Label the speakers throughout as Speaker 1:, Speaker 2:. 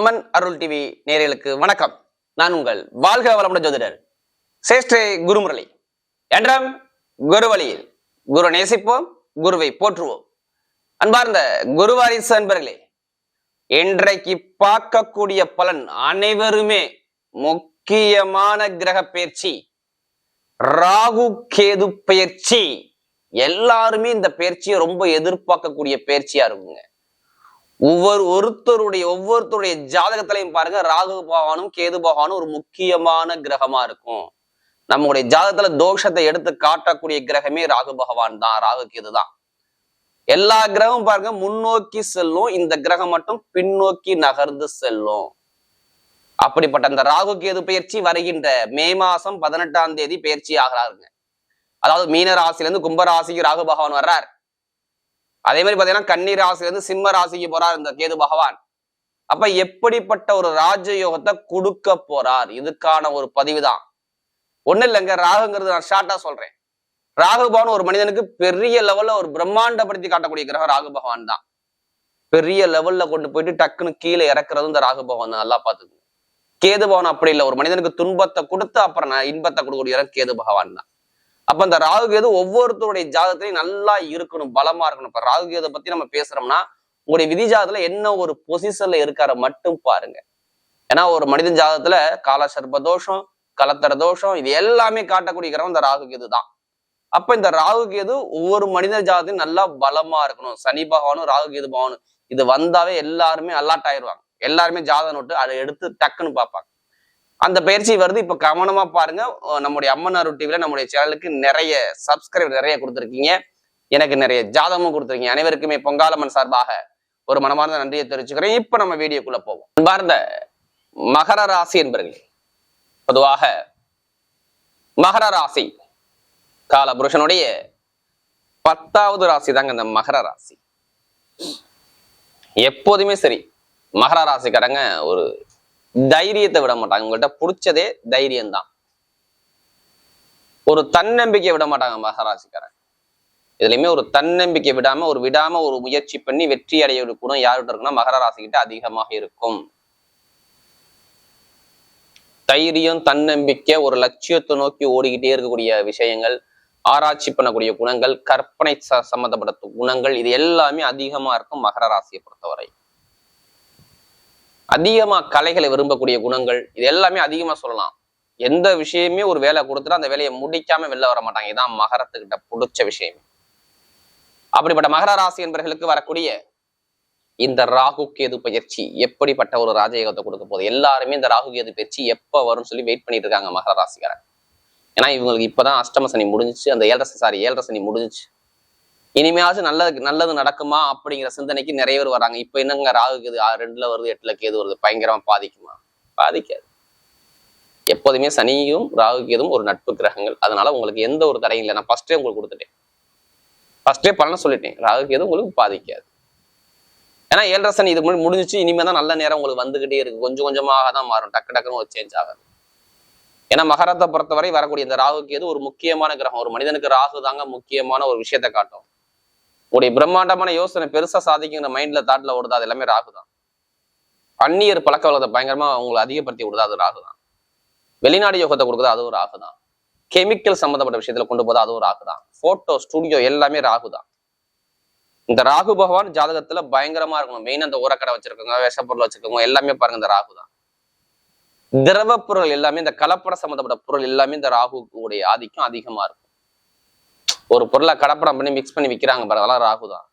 Speaker 1: அம்மன் அருள் TV நேயர்களுக்கு வணக்கம். நான் உங்கள் வாழ்க வளமுடன் ஜோதிடர் சேஷ்டே குருமுரளி. என்றம் குரு வழியில் குரு நேசிப்போம் குருவை போற்றுவோம். அன்பார்ந்த குருவாரிசு அன்பர்களே இன்றைக்கு பார்க்கக்கூடிய பலன் அனைவருமே முக்கியமான கிரக பயிற்சி ராகு கேது பயிற்சி. எல்லாருமே இந்த பயிற்சியை ரொம்ப எதிர்பார்க்கக்கூடிய பயிற்சியா இருக்குங்க. ஒவ்வொரு ஒருத்தருடைய ஒவ்வொருத்தருடைய ஜாதகத்திலையும் பாருங்க ராகு பகவானும் கேது பகவானும் ஒரு முக்கியமான கிரகமா இருக்கும். நம்முடைய ஜாதகத்துல தோஷத்தை எடுத்து காட்டக்கூடிய கிரகமே ராகு பகவான் தான் ராகு கேது தான். எல்லா கிரகமும் பாருங்க முன்னோக்கி செல்லும். இந்த கிரகம் மட்டும் பின்னோக்கி நகர்ந்து செல்லும். அப்படிப்பட்ட அந்த ராகு கேது பயிற்சி வருகின்ற மே மாசம் பதினெட்டாம் தேதி பயிற்சி ஆகிறாருங்க. அதாவது மீன ராசில கும்பராசிக்கு ராகு பகவான் வர்றார். அதே மாதிரி பாத்தீங்கன்னா கன்னி ராசில சிம்ம ராசிக்கு போறார் இந்த கேது பகவான். அப்ப எப்படிப்பட்ட ஒரு ராஜயோகத்தை கொடுக்க போறார்? இதுக்கான ஒரு பதிவு தான் ஒண்ணு இல்லைங்க ராகுங்கிறது நான் ஷார்ட்டா சொல்றேன். ராகு பகவான் ஒரு மனிதனுக்கு பெரிய லெவல்ல ஒரு பிரம்மாண்டப்படுத்தி காட்டக்கூடிய கிரகம் ராகு பகவான் தான். பெரிய லெவல்ல கொண்டு போயிட்டு டக்குன்னு கீழே இறக்குறது இந்த ராகு பகவான் நல்லா பாத்துக்கோங்க கேது பகவான் அப்படி இல்லை. ஒரு மனிதனுக்கு துன்பத்தை கொடுத்து அப்புறம் நான் இன்பத்தை கொடுக்கக்கூடிய இடம் கேது பகவான் தான். அப்ப இந்த ராகு கேது ஒவ்வொருத்தருடைய ஜாதகத்திலையும் நல்லா இருக்கணும் பலமா இருக்கணும். இப்ப ராகு கேதை பத்தி நம்ம பேசுறோம்னா உங்களுடைய விதி ஜாதகத்துல என்ன ஒரு பொசிஷன்ல இருக்கார மட்டும் பாருங்க. ஏன்னா ஒரு மனிதன் ஜாதகத்துல கால தோஷம் கலத்தர தோஷம் இது எல்லாமே காட்டக்கூடிய கிரகம் இந்த ராகு கேது தான். அப்ப இந்த ராகு கேது ஒவ்வொரு மனித ஜாதகத்தையும் நல்லா பலமா இருக்கணும். சனி பகவானும் ராகு கேது பகவானும். இது வந்தாவே எல்லாருமே அலாட் ஆயிடுவாங்க. எல்லாருமே ஜாதகம் நோட்டு அதை எடுத்து டக்குன்னு பார்ப்பாங்க. அந்த பயிற்சி வருது. இப்ப கவனமா பாருங்க. நம்முடைய அம்மன் அருள் டிவில நம்முடைய சேனலுக்கு நிறைய சப்ஸ்கிரைப் நிறைய கொடுத்துருக்கீங்க. எனக்கு நிறைய ஜாதகமும் கொடுத்துருக்கீங்க. அனைவருக்குமே பொங்காலம்மன் சார்பாக ஒரு மனமார்ந்த நன்றியை தெரிவிச்சுக்கிறேன். இப்ப நம்ம வீடியோக்குள்ள போவோம். அன்பார்ந்த மகர ராசி என்பர்கள் பொதுவாக மகர ராசி கால புருஷனுடைய பத்தாவது ராசி தாங்க இந்த மகர ராசி. எப்போதுமே சரி மகர ராசிக்காரங்க ஒரு தைரியத்தை விட மாட்டாங்க. உங்கள்கிட்ட பிடிச்சதே தைரியம்தான். ஒரு தன்னம்பிக்கை விட மாட்டாங்க மகராசிக்காரன். இதுலயுமே ஒரு தன்னம்பிக்கை விடாம ஒரு விடாம ஒரு முயற்சி பண்ணி வெற்றி அடைய ஒரு குணம் யார்கிட்ட இருக்குன்னா மகர ராசிக்கிட்ட அதிகமாக இருக்கும். தைரியம் தன்னம்பிக்கை ஒரு லட்சியத்தை நோக்கி ஓடிக்கிட்டே இருக்கக்கூடிய விஷயங்கள் ஆராய்ச்சி பண்ணக்கூடிய குணங்கள் கற்பனை ச- சம்மந்தப்பட்ட குணங்கள் இது எல்லாமே அதிகமா இருக்கும் மகர ராசியை பொறுத்தவரை. அதிகமா கலைகளை விரும்பக்கூடிய குணங்கள் இது எல்லாமே அதிகமா சொல்லலாம். எந்த விஷயமே ஒரு வேலை கொடுத்துட்டு அந்த வேலையை முடிக்காம வெளில வர மாட்டாங்க. இதான் மகரத்துக்கிட்ட பிடிச்ச விஷயம். அப்படிப்பட்ட மகர ராசி என்பவர்களுக்கு வரக்கூடிய இந்த ராகு கேது பயிற்சி எப்படிப்பட்ட ஒரு ராஜயோகத்தை கொடுக்க போகுது? எல்லாருமே இந்த ராகு கேது பயிற்சி எப்ப வரும்னு சொல்லி வெயிட் பண்ணிட்டு இருக்காங்க மகர ராசிக்காரன் ஏன்னா இவங்களுக்கு இப்பதான் அஷ்டம சனி முடிஞ்சுச்சு. அந்த ஏழரை சாரி ஏழரை சனி முடிஞ்சுச்சு. இனிமையாச்சும் நல்லது நல்லது நடக்குமா அப்படிங்கிற சிந்தனைக்கு நிறைய பேர் வராங்க இப்ப என்னங்க ராகு ரெண்டுல வருது எட்டுல கேது வருது. பயங்கரமா பாதிக்குமா? பாதிக்காது. எப்போதுமே சனியும் ராகு கேதும் ஒரு நட்பு கிரகங்கள். அதனால உங்களுக்கு எந்த ஒரு தடையும் இல்லை. நான் ஃபர்ஸ்டே உங்களுக்கு கொடுத்துட்டேன். ஃபர்ஸ்டே பலனை சொல்லிட்டேன். ராகு கேது உங்களுக்கு பாதிக்காது. ஏன்னா ஏழரை சனி இது முன்னாடி முடிஞ்சிச்சு. இனிமே தான் நல்ல நேரம் உங்களுக்கு வந்துகிட்டே இருக்கு. கொஞ்சம் கொஞ்சமாக தான் மாறும். டக்கு டக்குன்னு ஒரு சேஞ்ச் ஆகாது. ஏன்னா மகரத்தை பொறுத்தவரை வரக்கூடிய இந்த ராகு கேது ஒரு முக்கியமான கிரகம். ஒரு மனிதனுக்கு ராகு தாங்க முக்கியமான ஒரு விஷயத்தை காட்டும். உங்களுடைய பிரம்மாண்டமான யோசனை பெருசா சாதிக்குங்கிற மைண்ட்ல தாட்ல ஓடுது? அது எல்லாமே ராகு தான் அந்நியர் பழக்க வழக்கத்தை பயங்கரமா உங்களை அதிகப்படுத்தி விடுதா? அது ராகு தான் வெளிநாடு யோகத்தை கொடுக்குறது அதுவும் ராகு தான் கெமிக்கல் சம்பந்தப்பட்ட விஷயத்துல கொண்டு போதா? அதுவும் ராகு தான் போட்டோ ஸ்டுடியோ எல்லாமே ராகு தான் இந்த ராகு பகவான் ஜாதகத்துல பயங்கரமா இருக்கணும். மெயின் அந்த உரக்கடை வச்சிருக்கவங்க விஷப்பொருள் வச்சிருக்கவங்க எல்லாமே பாருங்க இந்த ராகு தான் திரவ பொருள் எல்லாமே இந்த கலப்பட சம்பந்தப்பட்ட பொருள் எல்லாமே இந்த ராகுடைய ஆதிக்கம் அதிகமா இருக்கும். ஒரு பொருளை கடப்படம் பண்ணி மிக்ஸ் பண்ணி விற்கிறாங்க பாரு அதெல்லாம் ராகு தான்.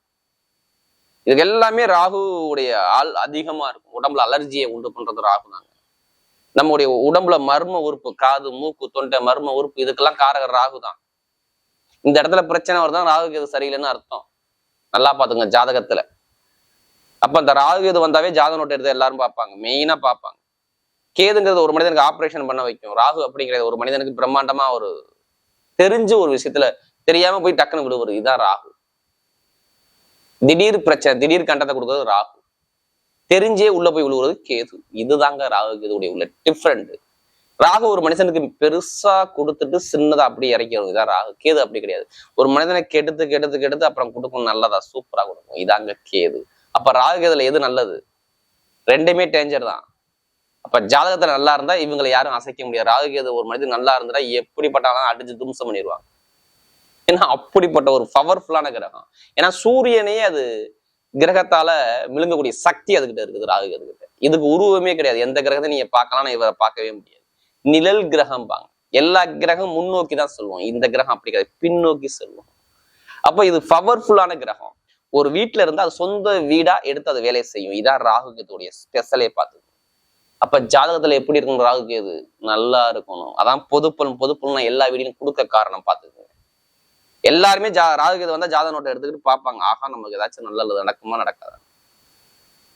Speaker 1: இதுக்கு எல்லாமே ராகுவுடைய ஆள் அதிகமா இருக்கும். உடம்புல அலர்ஜியை உண்டு பண்றது ராகு தாங்க. நம்முடைய உடம்புல மர்ம உறுப்பு காது மூக்கு தொண்டை மர்ம உறுப்பு இதுக்கெல்லாம் காரகர் ராகு தான். இந்த இடத்துல பிரச்சனை வருதான் ராகுகேது சரியில்லைன்னு அர்த்தம். நல்லா பார்த்துங்க ஜாதகத்துல. அப்ப இந்த ராகு வந்தாவே ஜாதக நோட்டு எடுத்து எல்லாரும் பார்ப்பாங்க. மெயினா பார்ப்பாங்க. கேதுங்கிறது ஒரு மனிதனுக்கு ஆபரேஷன் பண்ண வைக்கும். ராகு அப்படிங்கிறது ஒரு மனிதனுக்கு பிரம்மாண்டமா ஒரு தெரிஞ்ச ஒரு விஷயத்துல தெரியாம போய் டக்குன்னு விடுவது இதான் ராகு. திடீர் பிரச்சனை திடீர் கண்டத்தை கொடுக்கறது ராகு. தெரிஞ்சே உள்ள போய் விழுவுறது கேது. இதுதாங்க ராகு கேதுடைய உள்ள டிஃப்ரெண்ட் ராகு ஒரு மனுஷனுக்கு பெருசா கொடுத்துட்டு சின்னதா அப்படி இறக்கிறது இதான் ராகு. கேது அப்படி கிடையாது. ஒரு மனிதனை கெடுத்து கெடுத்து கெடுத்து அப்புறம் கொடுக்கும் நல்லதா சூப்பரா கொடுக்கும். இதாங்க கேது. அப்ப ராகு கேதுல எது நல்லது? ரெண்டுமே டேஞ்சர் தான். அப்ப ஜாதகத்துல நல்லா இருந்தா இவங்களை யாரும் அசைக்க முடியாது. ராகு கேது ஒரு மனிதன் நல்லா இருந்தா எப்படிப்பட்டாலும் அடிச்சு தும்சம் பண்ணிடுவாங்க. ஏன்னா அப்படிப்பட்ட ஒரு பவர்ஃபுல்லான கிரகம். ஏன்னா சூரியனே அது கிரகத்தால விழுங்கக்கூடிய சக்தி அதுகிட்ட இருக்குது ராகு கேது கிட்ட இதுக்கு உருவமே கிடையாது. எந்த கிரகத்தை நீங்க பார்க்கலாம் இவரை பார்க்கவே முடியாது. நிழல் கிரகம் பாங்க எல்லா கிரகம் முன்னோக்கி தான் சொல்லுவோம் இந்த கிரகம் அப்படி கிடையாது. பின்னோக்கி சொல்லுவோம் அப்போ இது பவர்ஃபுல்லான கிரகம். ஒரு வீட்டுல இருந்து அது சொந்த வீடா எடுத்து அது வேலையை செய்யும். இதான் ராகுகேதுடைய ஸ்பெஷலே பார்த்து. அப்ப ஜாதகத்துல எப்படி இருக்கணும்? ராகு கேது நல்லா இருக்கணும். அதான் பொதுப்பலன். பொதுப்பலன் எல்லா வீடியும் கொடுக்க காரணம் பார்த்துக்கோங்க. எல்லாருமே ஜா ராகுகேது வந்தா ஜாத நோட்டை எடுத்துக்கிட்டு பார்ப்பாங்க. ஆகா நமக்கு ஏதாச்சும் நல்லது நடக்குமா நடக்காது?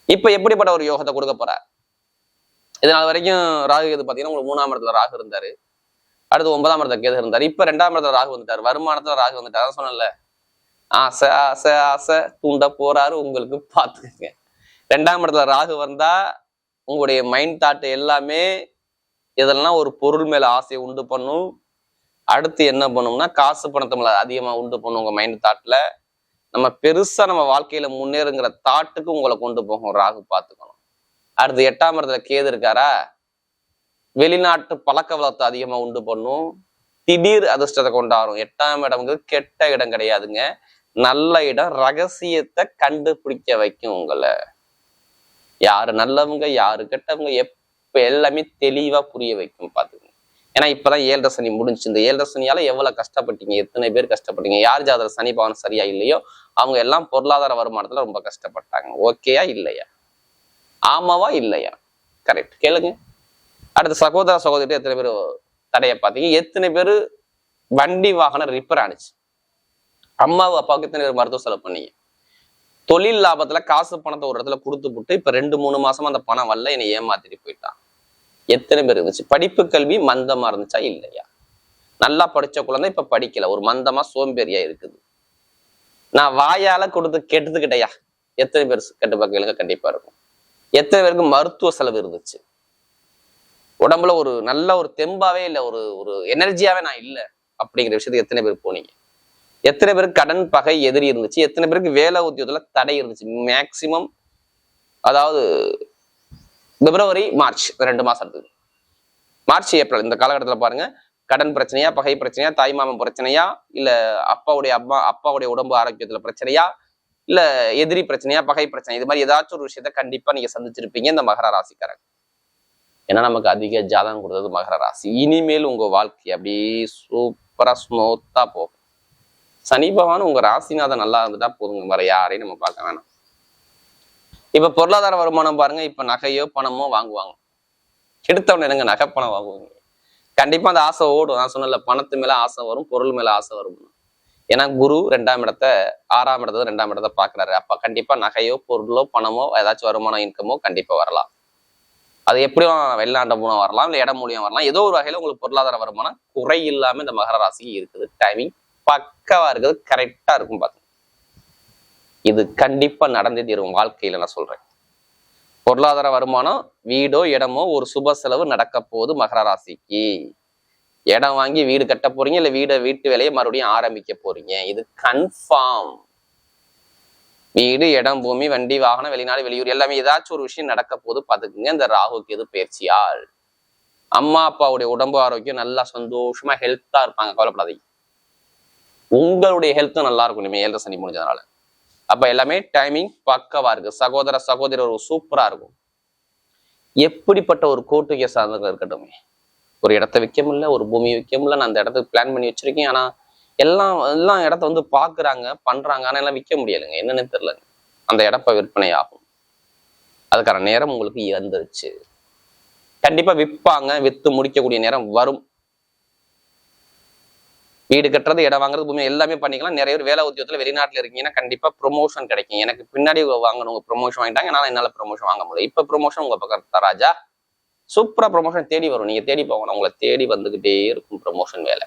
Speaker 1: இப்ப எப்படிப்பட்ட ஒரு யோகத்தை கொடுக்க போறார்? இதனால் வரைக்கும் ராகு கேது பாத்தீங்கன்னா உங்களுக்கு மூணாம் இடத்துல ராகு இருந்தாரு. அடுத்து ஒன்பதாம் இடத்துல கேது இருந்தாரு. இப்ப ரெண்டாம் இடத்துல ராகு வந்துட்டாரு. வருமானத்துல ராகு வந்துட்டாரு. அதான் சொன்னேன்ல. ஆசை ஆசை ஆசை தூண்ட போறாரு உங்களுக்கு பார்த்துக்கங்க. ரெண்டாம் இடத்துல ராகு வந்தா உங்களுடைய மைண்ட் தாட் எல்லாமே இதெல்லாம் ஒரு பொருள் மேல ஆசையை உண்டு பண்ணும். அடுத்து என்ன பண்ணும்னா காசு பணத்தை மேல அதிகமா உண்டு பண்ணும் உங்க மைண்ட் தாட்டில் நம்ம பெருசா நம்ம வாழ்க்கையில முன்னேறுங்கிற தாட்டுக்கு உங்களை கொண்டு போகும் ராகு பார்த்துக்கணும். அடுத்து எட்டாம் இடத்துல கேது இருக்காரா? வெளிநாட்டு பழக்க வளத்தை அதிகமா உண்டு பண்ணும். திடீர் அதிர்ஷ்டத்தை கொண்டாடும். எட்டாம் இடம்ங்கிறது கெட்ட இடம் கிடையாதுங்க. நல்ல இடம் ரகசியத்தை கண்டுபிடிக்க வைக்கும் உங்களை. யாரு நல்லவங்க யாரு கெட்டவங்க எப்ப எல்லாமே தெளிவா புரிய வைக்கும் பாத்துக்கோங்க ஏன்னா இப்பதான் ஏழரை சனி முடிஞ்சு இந்த ஏழரை சனியால எவ்வளவு கஷ்டப்பட்டீங்க? எத்தனை பேர் கஷ்டப்பட்டீங்க? யார் ஜாதக சனி பவன் சரியா இல்லையோ அவங்க எல்லாம் பொருளாதார வருமானத்துல ரொம்ப கஷ்டப்பட்டாங்க. ஓகேயா இல்லையா? ஆமாவா இல்லையா? கரெக்ட் கேளுங்க. அடுத்த சகோதர சகோதரிட்ட எத்தனை பேர் தடைய பார்த்தீங்க? எத்தனை பேர் வண்டி வாகனம் ரிப்பேர் ஆனிச்சு? அம்மாவு அப்பாவுக்கு எத்தனை பேர் மருத்துவ செலவு பண்ணீங்க? தொழில் லாபத்துல காசு பணத்தை ஒரு இடத்துல கொடுத்து விட்டு இப்ப ரெண்டு மூணு மாசமா அந்த பணம் வரல என்னை ஏமாத்திட்டு போயிட்டான். எத்தனை பேர் இருந்துச்சு? படிப்பு கல்வி மந்தமா இருந்துச்சா? இல்லையா. நல்லா படிச்ச குழந்தை இப்ப படிக்கல. ஒரு மந்தமா சோம்பேறியா இருக்குது. நான் வாயால கொடுத்து கெட்டதுக்கிட்டையா எத்தனை பேர் கெட்டு பார்க்கலுங்க கண்டிப்பா இருக்கும். எத்தனை பேருக்கு மருத்துவ செலவு இருந்துச்சு? உடம்புல ஒரு நல்ல ஒரு தெம்பாவே இல்லை. ஒரு ஒரு எனர்ஜியாவே நான் இல்லை. அப்படிங்கிற விஷயத்துக்கு எத்தனை பேர் போனீங்க? எத்தனை பேருக்கு கடன் பகை எதிரி இருந்துச்சு? எத்தனை பேருக்கு வேலை உத்தியோகத்துல தடை இருந்துச்சு? மேக்சிமம் அதாவது பிப்ரவரி மார்ச் ரெண்டு மாசம் இருக்குது மார்ச் ஏப்ரல் இந்த காலகட்டத்துல பாருங்க. கடன் பிரச்சனையா பகை பிரச்சனையா தாய்மாமன் பிரச்சனையா இல்ல அப்பாவுடைய அம்மா அப்பாவுடைய உடம்பு ஆரோக்கியத்துல பிரச்சனையா இல்ல எதிரி பிரச்சனையா பகை பிரச்சனை இது மாதிரி ஏதாச்சும் ஒரு விஷயத்த கண்டிப்பா நீங்க சந்திச்சிருப்பீங்க இந்த மகர ராசிக்காரங்க ஏன்னா நமக்கு அதிக ஜாதகம் கொடுத்தது மகர ராசி. இனிமேல் உங்க வாழ்க்கை அப்படியே சூப்பரா ஸ்மூத்தா போகும். சனி பகவான் உங்க ராசிநாதன் நல்லா இருந்துட்டா போதுங்க வேற யாரையும் நம்ம பார்க்க வேணாம். இப்ப பொருளாதார வருமானம் பாருங்க இப்ப நகையோ பணமோ வாங்குவாங்க. எடுத்தவன எனக்கு நகை பணம் வாங்குவாங்க? கண்டிப்பா அந்த ஆசை ஓடும். நான் சொன்னல பணத்து மேல ஆசை வரும் பொருள் மேல ஆசை வரும். ஏன்னா குரு ரெண்டாம் இடத்த ஆறாம் இடத்த ரெண்டாம் இடத்த பாக்குறாரு அப்ப கண்டிப்பா நகையோ பொருளோ பணமோ ஏதாச்சும் வருமானம் இன்கமோ கண்டிப்பா வரலாம். அது எப்படியும் வெளிநாட்டு மூலம் வரலாம் இல்லை இடம் மூலியம் வரலாம். ஏதோ ஒரு வகையில உங்களுக்கு பொருளாதார வருமானம் குறை இல்லாம இந்த மகர ராசிக்கு இருக்குது. டைமிங் பக்கவா இருக்குது கரெக்டா இருக்கும் பாத்து இது கண்டிப்பா நடந்தே தீரும் வாழ்க்கையில நான் சொல்றேன். பொருளாதார வருமானம் வீடோ இடமோ ஒரு சுப செலவு நடக்க போகுது மகர ராசிக்கு. இடம் வாங்கி வீடு கட்ட போறீங்க இல்ல வீட வீட்டு வேலையை மறுபடியும் ஆரம்பிக்க போறீங்க. இது கன்ஃபார்ம் வீடு இடம் பூமி வண்டி வாகனம் வெளிநாடு வெளியூர் எல்லாமே ஏதாச்சும் ஒரு விஷயம் நடக்க போது பாத்துக்குங்க இந்த ராகுக்கு எது பயிற்சியால். அம்மா அப்பாவுடைய உடம்பு ஆரோக்கியம் நல்லா சந்தோஷமா ஹெல்த்தா இருப்பாங்க கவலைப்படாதீங்க. உங்களுடைய ஹெல்த்தும் நல்லா இருக்கும் இனிமே ஏழரை சனி முடிஞ்சதுனால. அப்ப எல்லாமே டைமிங் பக்கவா இருக்கு. சகோதர சகோதரி ஒரு சூப்பரா இருக்கும். எப்படிப்பட்ட ஒரு கோர்ட்டு கேஸ் இருக்கட்டுமே. ஒரு இடத்த விற்க முடியல ஒரு பூமி விற்க முடியல நான் அந்த இடத்துக்கு பிளான் பண்ணி வச்சிருக்கேன். ஆனா எல்லாம் எல்லாம் இடத்த வந்து பாக்குறாங்க பண்றாங்க. ஆனா எல்லாம் விற்க முடியலைங்க. என்னன்னு தெரியலங்க அந்த இடப்ப விற்பனை ஆகும். அதுக்கான நேரம் உங்களுக்கு இறந்துருச்சு கண்டிப்பா விற்பாங்க. வித்து முடிக்கக்கூடிய நேரம் வரும். வீடு கட்டுறது இடம் வாங்குறது பூமி எல்லாமே பண்ணிக்கலாம். நிறைய பேர் வேலை உத்தியோகத்தில் வெளிநாட்டுல இருக்கீங்கன்னா கண்டிப்பாக ப்ரொமோஷன் கிடைக்கும். எனக்கு பின்னாடி வாங்கணும் ப்ரொமோஷன் வாங்கிட்டாங்க. என்னால் என்னால ப்ரொமோஷன் வாங்க முடியும் இப்போ ப்ரொமோஷன் உங்கள் பக்கம் தராஜா சூப்பரா ப்ரொமோஷன் தேடி வரும். நீங்க தேடி போகணும் உங்களை தேடி வந்துகிட்டே இருக்கும் ப்ரொமோஷன் வேலை.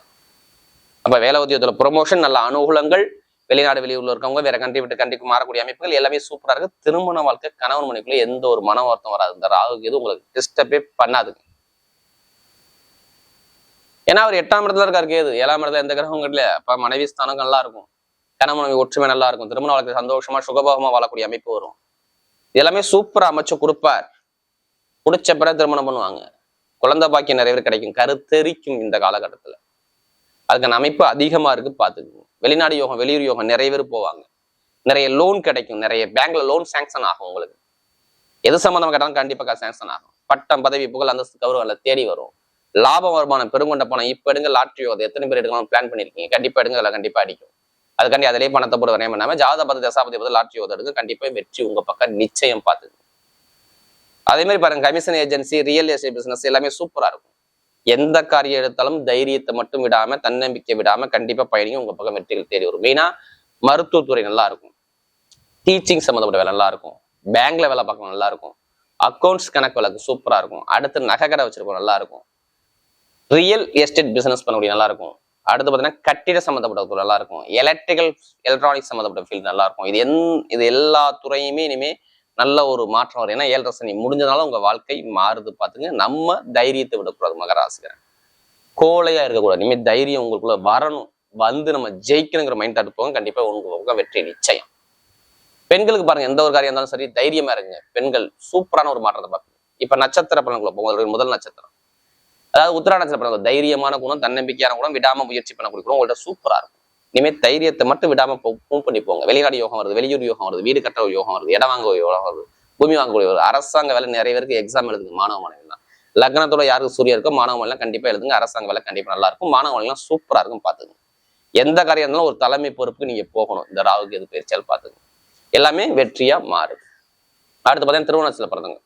Speaker 1: அப்போ வேலை உத்தியோகத்தில் ப்ரொமோஷன் நல்ல அனுகூலங்கள் வெளிநாடு வெளியூர்ல இருக்கவங்க வேற கண்ட்ரி விட்டு கண்ட்ரிக்கு மாறக்கூடிய அமைப்புகள் எல்லாமே சூப்பரா இருக்கு. திருமண வாழ்க்கை கணவன் மனைக்குள்ள எந்த ஒரு மன வருத்தம் வராது. இந்த ராகு எதுவும் உங்களுக்கு டிஸ்டர்பே பண்ணாதுங்க. ஏன்னா அவர் எட்டாம் இடத்துல இருக்காரு கேது. ஏழாம் இடத்துல எந்த கிரகம் இல்ல அப்ப மனைவி ஸ்தானம் நல்லா இருக்கும். கணவன் மனைவி ஒற்றுமை நல்லா இருக்கும். திருமண வாழ்க்கை சந்தோஷமா சுகபோகமா வாழக்கூடிய அமைப்பு வரும். இது எல்லாமே சூப்பரா அமைச்சு கொடுப்பார். பிடிச்ச பிறகு திருமணம் பண்ணுவாங்க. குழந்தை பாக்கியம் நிறைய பேர் கிடைக்கும். கருத்தெரிக்கும் இந்த காலகட்டத்துல. அதுக்கான அமைப்பு அதிகமா இருக்கு பாத்துக்கோங்க வெளிநாடு யோகம் வெளியூர் யோகம் நிறைய பேர் போவாங்க. நிறைய லோன் கிடைக்கும். நிறைய பேங்க்ல லோன் சாங்ஷன் ஆகும் உங்களுக்கு. எது சம்பந்தமா கேட்டாலும் கண்டிப்பா சாங்ஷன் ஆகும். பட்டம் பதவி புகழ் அந்தஸ்து கௌரவங்களை தேடி வரும். லாபம் வருமானம் பெருங்கொண்ட பணம். இப்போ எடுங்க லாட்ரி யோகம் எத்தனை பேர் எடுக்கலாம் பிளான் பண்ணியிருக்கீங்க கண்டிப்பாக எடுங்க அதில் கண்டிப்பாக அடிக்கும். அதுக்காண்டி அதிலே பணத்தை போட்டு வரையம் பண்ணாமல் ஜாதக பத்து தசாபதி பத்து லாட்ரி யோகம் எடுங்க. கண்டிப்பாக வெற்றி உங்கள் பக்கம் நிச்சயம் பார்த்து. அதே மாதிரி பாருங்க commission agency real estate business எல்லாமே சூப்பராக இருக்கும். எந்த காரியம் எடுத்தாலும் தைரியத்தை மட்டும் விடாம தன்னம்பிக்கை விடாம கண்டிப்பா பயணிங்க உங்க பக்கம் வெற்றிகள் தேடி வரும். மெயினா மருத்துவத்துறை நல்லா இருக்கும். டீச்சிங் சம்மந்தப்பட்ட வேலை நல்லா இருக்கும். பேங்க்ல வேலை பார்க்கணும் நல்லா இருக்கும். அக்கௌண்ட்ஸ் கணக்கு வழக்கு சூப்பரா இருக்கும். அடுத்து நகை கடை வச்சிருக்கோம் நல்லா இருக்கும். ரியல் எஸ்டேட் பிசினஸ் பண்ணக்கூடிய நல்லா இருக்கும் அடுத்து பார்த்தீங்கன்னா கட்டிட சம்மந்தப்பட்ட துறை நல்லா இருக்கும் எலக்ட்ரிக்கல் எலக்ட்ரானிக்ஸ் சம்மந்தப்பட்ட ஃபீல்டு நல்லா இருக்கும் இது என் இது எல்லா துறையுமே இனிமே நல்ல ஒரு மாற்றம் வரும். ஏன்னா ஏழரை சனி முடிஞ்சனால உங்க வாழ்க்கை மாறுது பார்த்துங்க நம்ம தைரியத்தை விடக்கூடாது மகராசிக்கிறேன் கோழையா இருக்கக்கூடாது. இனிமேல் தைரியம் உங்களுக்குள்ள வரணும். வந்து நம்ம ஜெயிக்கணுங்கிற மைண்ட் தாட் போங்க கண்டிப்பா உங்களுக்கு வெற்றி நிச்சயம். பெண்களுக்கு பாருங்க எந்த ஒரு காரியம் இருந்தாலும் சரி தைரியமா இருங்க. பெண்கள் சூப்பரான ஒரு மாற்றத்தை பார்ப்பீங்க. இப்ப நட்சத்திர பலன்களை போங்க முதல் நட்சத்திரம். அதாவது உத்தரா நட்சத்திர தைரியமான குணம் தன்னம்பிக்கையான குணம் விடாம முயற்சி பண்ண கொடுக்குறோம் உங்கள்ட்ட சூப்பரா இருக்கும். இனிமேல் தைரியத்தை மட்டும் விடாம மூவ் பண்ணி போங்க. வெளிநாடு யோகம் வருது வெளியூர் யோகம் வருது வீடு கட்ட யோகம் வருது இடம் வாங்க யோகம் வருது பூமி வாங்கக்கூடிய வருது. அரசாங்க வேலை நிறைய பேருக்கு எக்ஸாம் எழுதுங்க மாணவ மாணவிகள் லக்னத்தோட யாருக்கு சூரிய இருக்கோ மாணவ மாணவிலாம் கண்டிப்பா எழுதுங்க. அரசாங்க வேலை கண்டிப்பா நல்லா இருக்கும். மாணவ மாணவிலாம் சூப்பரா இருக்கும் பாத்துங்க எந்த காரியம் இருந்தாலும் ஒரு தலைமை பொறுப்புக்கு நீங்க போகணும். இந்த ராவுக்கு எது பயிற்சியால் பாத்துங்க எல்லாமே வெற்றியா மாறுது. அடுத்து பார்த்தீங்கன்னா திருவண்ணாச்சல பிறந்தவங்க.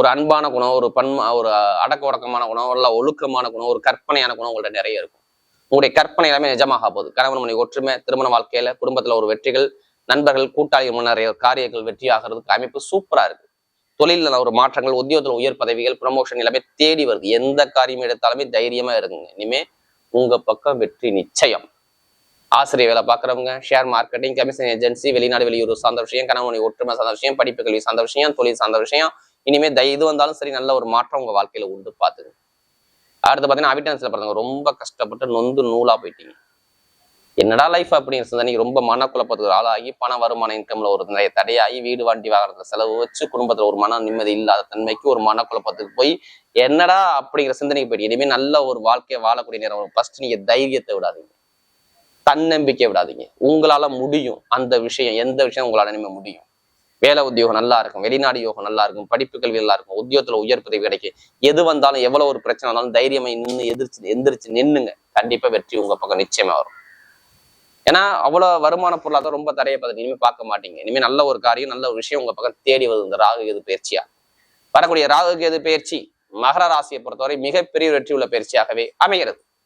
Speaker 1: ஒரு அன்பான குணம் ஒரு பன்ம ஒரு அடக்க உடக்கமான குணம் இல்ல ஒழுக்கமான குணம் ஒரு கற்பனையான குணம் உங்கள்ட்ட நிறைய இருக்கும். உங்களுடைய கற்பனை எல்லாமே நிஜமாக போகுது. கணவன் மணி ஒற்றுமை திருமண வாழ்க்கையில குடும்பத்துல ஒரு வெற்றிகள் நண்பர்கள் கூட்டாளிகள் நிறைய காரியங்கள் வெற்றி ஆகிறதுக்கு அமைப்பு சூப்பரா இருக்கு. தொழில ஒரு மாற்றங்கள் உத்தியோகத்தில் உயர் பதவிகள் ப்ரமோஷன் எல்லாமே தேடி வருது. எந்த காரியம் எடுத்தாலுமே தைரியமா இருக்குங்க இனிமே உங்க பக்கம் வெற்றி நிச்சயம். ஆசிரியர் வேலை பார்க்குறவங்க ஷேர் மார்க்கெட்டிங் கமிஷன் ஏஜென்சி வெளிநாடு வெளியூர் சார்ந்த விஷயம் கணவனை ஒற்றுமை சார்ந்த விஷயம் படிப்பு கல்வி சார்ந்த விஷயம் தொழில் சார்ந்த விஷயம் இனிமே தை இது வந்தாலும் சரி நல்ல ஒரு மாற்றம் உங்க வாழ்க்கையில உண்டு பார்த்துங்க அடுத்து பார்த்தீங்கன்னா அவிட்டன்ஸ்ல பிறந்தவங்க ரொம்ப கஷ்டப்பட்டு நொந்து நூலா போயிட்டீங்க. என்னடா லைஃப் அப்படின்னு சிந்தனைக்கு ரொம்ப மனக்குழப்பத்துக்கு ஆளாகி பண வருமான இன்கம்ல ஒரு நிறைய தடையாகி வீடு வாண்டி வாகனத்துல செலவு வச்சு குடும்பத்துல ஒரு மன நிம்மதி இல்லாத தன்மைக்கு ஒரு மனக்குழப்பத்துக்கு போய் என்னடா அப்படிங்கிற சிந்தனைக்கு போயிட்டு இனிமே நல்ல ஒரு வாழ்க்கையை வாழக்கூடிய நேரம். ஃபர்ஸ்ட் நீங்க தைரியத்தை விடாதீங்க. தன்னம்பிக்கை விடாதீங்க. உங்களால முடியும் அந்த விஷயம் எந்த விஷயம் உங்களால இனிமே முடியும். வேலை உத்தியோகம் நல்லா இருக்கும் வெளிநாடு யோகம் நல்லா இருக்கும் படிப்பு கல்வி நல்லா இருக்கும் உத்தியோகத்துல உயர் பதவி கிடைக்கும். எது வந்தாலும் எவ்வளவு ஒரு பிரச்சனை வந்தாலும் தைரியமா நின்று எதிர்த்து எந்திரிச்சு நின்னுங்க. கண்டிப்பா வெற்றி உங்க பக்கம் நிச்சயமா வரும். ஏன்னா அவ்வளவு வருமான பொருளாதாரம் ரொம்ப தடைய பதவி இனிமே பார்க்க மாட்டீங்க. இனிமே நல்ல ஒரு காரியம் நல்ல ஒரு விஷயம் உங்க பக்கம் தேடி வருது இந்த ராகு கேது பயிற்சியா? வரக்கூடிய ராகு கேது பயிற்சி மகர ராசியை பொறுத்தவரை மிகப்பெரிய வெற்றி உள்ள பயிற்சியாகவே அமைகிறது.